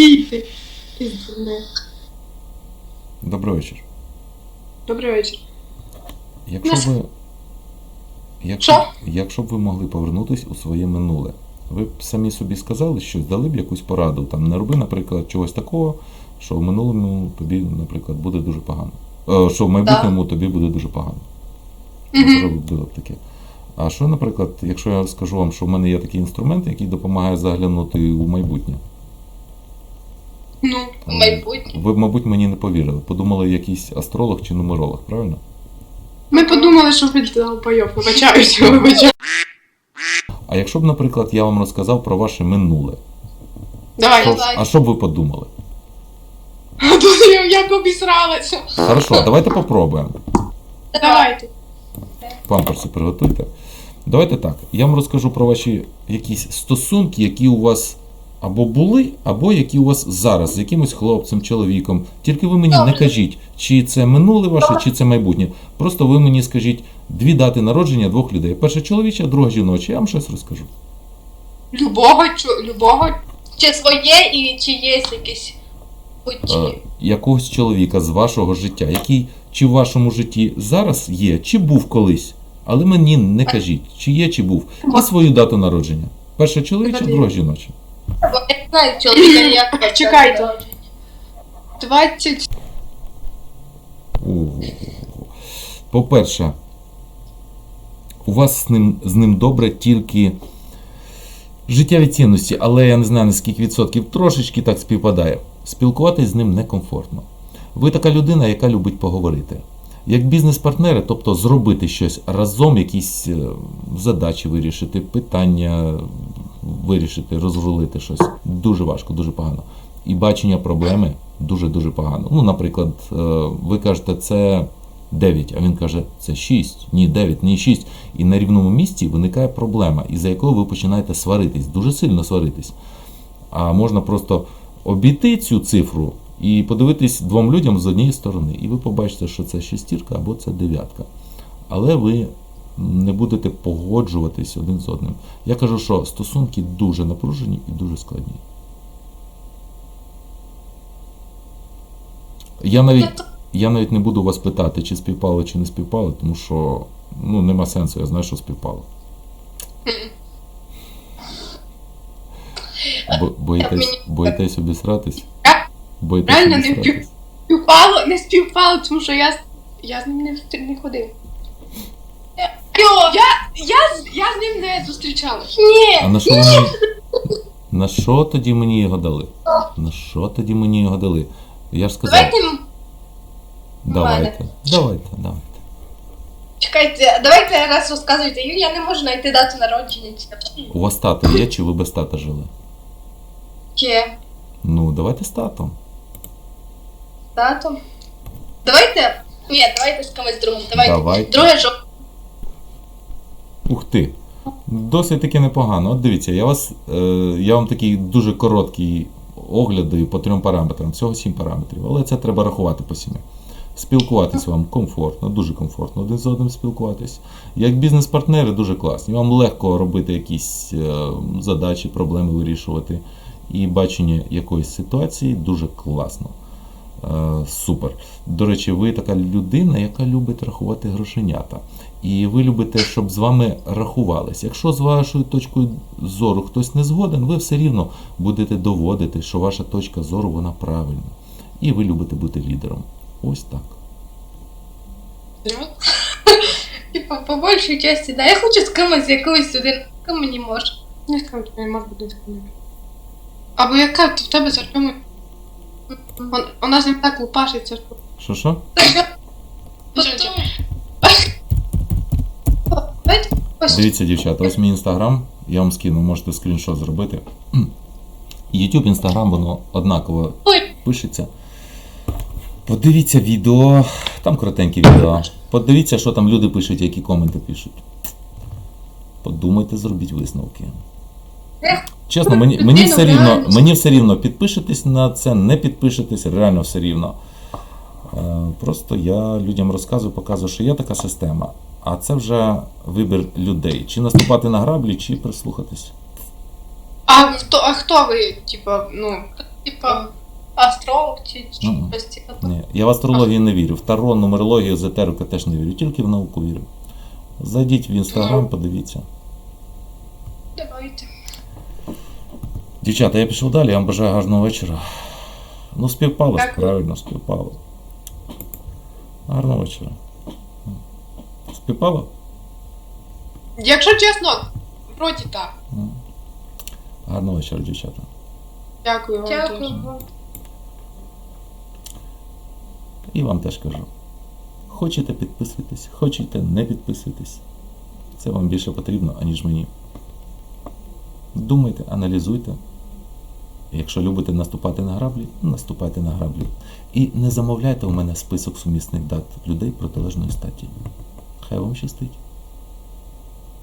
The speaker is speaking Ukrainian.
Стійте. Добрий вечір. Добрий вечір. Якщо Нас- ви. Якщо, Що? якщо б ви могли повернутись у своє минуле, ви б самі собі сказали, що дали б якусь пораду. Там не роби, наприклад, чогось такого, що в минулому тобі, наприклад, буде дуже погано. Е, що в майбутньому тобі буде дуже погано. Що ви було б таке? А що, наприклад, якщо я скажу вам, що в мене є такий інструмент, який допомагає заглянути у майбутнє, В майбутнє. ви мабуть, мені не повірили. Подумали, якийсь астролог чи нумеролог, правильно? ми подумали, що ви долбойоб, вибачаюся, вибачаю. А якщо б, наприклад, я вам розказав про ваше минуле, Давай. що, Давай. а що б ви подумали? Я як обісралася. Хорошо, давайте попробуємо. Давайте. Памперси приготуйте. Давайте так. Я вам розкажу про ваші якісь стосунки, які у вас або були, або які у вас зараз з якимось хлопцем, чоловіком. Тільки ви мені не кажіть, чи це минуле ваше, чи це майбутнє. Просто ви мені скажіть дві дати народження двох людей. Перша чоловіча, друга жіноча. Я вам щось розкажу. Любого, любого. Чи своє і чи є якесь Е, якогось чоловіка з вашого життя, який чи в вашому житті зараз є, чи був колись. Але мені не кажіть, чи є, чи був. І свою дату народження. Перша чоловіча, друга жіноча. Бо я не знаю чоловіка як Чекайте. 20. По-перше, у вас з ним, з ним добре тільки життєві цінності, але я не знаю на скільки відсотків, трошечки так співпадає. Спілкуватись з ним некомфортно. Ви така людина, яка любить поговорити. Як бізнес-партнери, тобто зробити щось разом, якісь е, задачі вирішити, питання вирішити, розрулити щось. Дуже важко, дуже погано. І бачення проблеми дуже-дуже погано. Ну, наприклад, е, ви кажете, це 9, а він каже, це 6, ні 9, ні 6. І на рівному місці виникає проблема, із-за якої ви починаєте сваритись, дуже сильно сваритись. А можна просто обійти цю цифру і подивитись двом людям з однієї сторони. І ви побачите, що це шестірка або це дев'ятка. Але ви не будете погоджуватись один з одним. Я кажу, що стосунки дуже напружені і дуже складні. Я навіть, я навіть не буду вас питати, чи співпало, чи не співпало, тому що ну, нема сенсу, я знаю, що співпало. Бо, боїтесь, боїтесь обісратись? Боїтесь Реально не? Співпало, не співпало, тому що я, я з ним не, не ходив. Йо, Я, я, з- я з ним не зустрічалась. А ні, на що мені. На що тоді мені його дали? На що тоді мені його дали? Я ж сказав, давайте, м- давайте, давайте, давайте. чекайте, давайте раз розказуйте. Юлія, я не можу знайти дату народження. У вас тато є, чи ви без тата жили? Є. Ну, давайте з татом. Дату. Давайте. Ні, давайте з кимось другим. Давайте. Давайте. Друге жовтня. Ух. Досить таки непогано. От дивіться, я вас, е, я вам такий дуже короткий огляд даю по трьом параметрам. Всього сім параметрів. Але це треба рахувати по сім'ї. Спілкуватись вам комфортно, дуже комфортно один з одним спілкуватись. Як бізнес-партнери дуже класні. Вам легко робити якісь е, задачі, проблеми вирішувати. І бачення якоїсь ситуації дуже класно. Е, Супер. До речі, ви така людина, яка любить рахувати грошенята. І ви любите, щоб з вами рахувались. Якщо з вашою точкою зору хтось не згоден, ви все рівно будете доводити, що ваша точка зору вона правильна. І ви любите бути лідером. Ось так. Типа, по большій часті, да. Я хочу з кимось, з якоюсь один. Ким мені може. Не скажу, тобі не може бути з ким. Або яка в тебе з Артемом? Он- Вона з ним так лупашиться. що- Що. Дивіться, дівчата, ось мій інстаграм, я вам скину, можете скріншот зробити. YouTube, інстаграм, воно однаково пишеться. Подивіться відео, там коротенькі відео. Подивіться, що там люди пишуть, які коменти пишуть. Подумайте, зробіть висновки. Чесно, мені, мені, все рівно, мені все рівно підпишетесь на це, не підпишетесь, реально все рівно. Е, Просто я людям розказую, показую, що є така система. А це вже вибір людей. Чи наступати на граблі, чи прислухатись. А хто, а хто ви, типа, ну, Типа, Астролог чи щось. Ні, я в астрологію не вірю. В таро, нумерологію, езотерику теж не вірю. Тільки в науку вірю. Зайдіть в інстаграм, Ну. подивіться. Давайте. Дівчата, я пішов далі, я вам бажаю гарного вечора. Ну, співпало, правильно, співпало. Гарного вечора. Співпало? якщо чесно, вроді так. Гарного вечора, дівчата. Дякую вам. Дякую вам. І вам теж кажу. Хочете підписуйтесь, хочете не підписуйтесь. Це вам більше потрібно, аніж мені. Думайте, аналізуйте. Якщо любите наступати на граблі, наступайте на граблі. І не замовляйте у мене список сумісних дат людей протилежної статі. Хай вам щастить.